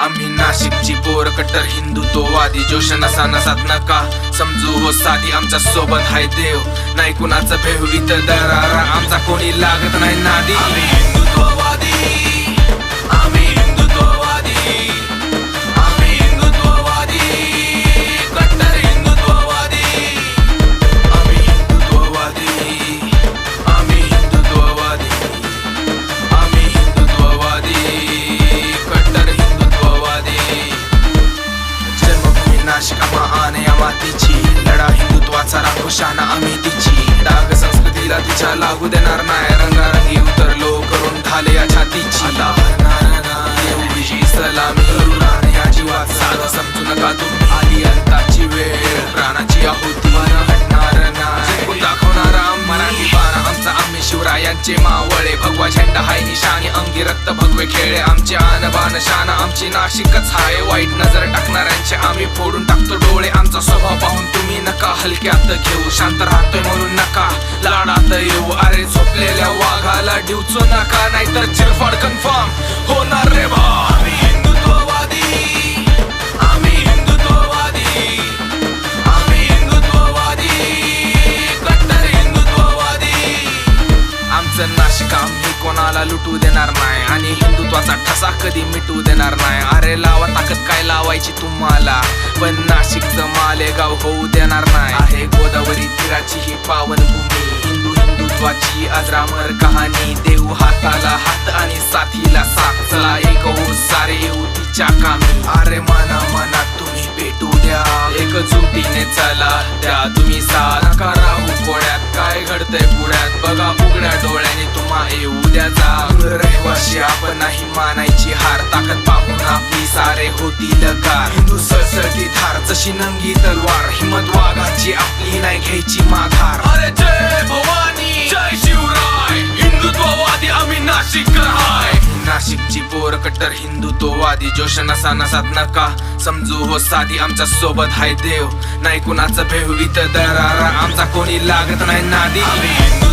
आम्ही नाशिकची पोर कट्टर हिंदुत्ववादी जोश नसा नसात नका. समजू हो साधी आमच्यासोबत हाय देव. नाही कुणाचं भेव इतर दरारा. आमचा कोणी लागत नाही नादी. आम्ही हिंदुत्ववादी शाना आम्ही तिची. डाग संस्कृतीला तिच्या लागू देणार नाही. रंगारंगी उतरलो करून ढाले या छातीची. आता सलामी करू या जीवात. साध समजू नका तुम्ही आली अंताची वेळ. प्राणाची आहुती. मन हटणार नाही. दाखवणारा मराठी बाणा आमचा आम्ही शिवरायांचे मावळे. भगवा झेंडा हाय निशाणी. अंगी रक्त भगवे खेळे. आमचे आन बाण शान. आमची नाशिकच हाय. वाईट नजर टाकणाऱ्यांचे आम्ही फोडून टाकतो डोळे. आमचा स्वभाव पाहून तुम्ही नका हलक्या घेऊ शांत राहतोय म्हणून नका. लाडात येऊ अरे झोपलेल्या वाघाला डिवचो नका नाहीतर चिरफाड कन्फर्म होणार रे बा आमचं नाशिक आम्ही कोणाला लुटू देणार नाही आणि हिंदुत्वाचा ठसा कधी मिटू देणार नाही. अरे लावा ताकद काय लावायची तुम्हाला? पण नाशिकचं मालेगाव होऊ देणार नाही. गोदावरी तीराची ही पावनभूमी हिंदू हिंदुत्वाची अजरामर कहाणी. देऊ हाताला हात आणि साथीला साथ. चला एक हो सारे येऊ तिच्या कामी. अरे मना मनात तुम्ही भेटू द्या. एकजुटीने चला द्या तुम्ही साथ. का राहू कोड्यात काय घडतंय पुण्यात बघा उघड्या डोळ्याने तुम्हा येऊ द्या जा. रहिवाशी आपण नाही मानायची हार. ताकद पाहून आपली सारे होतील गार. हिंदू जशी नंगी तलवार हिम्मत वाघाची आपली नाही घ्यायची माघार. अरे जय भवानी जय शिवराय हिंदुत्ववादी आम्ही नाशिककर हाय. नाशिकची पोर कट्टर हिंदुत्ववादी जोश नसा नसात नका. समजू हो साधी आमच्यासोबत हाय देव. नाही कुणाचं भेव इथं दरारा आमचा कोणी लागत नाही नादी. आम्ही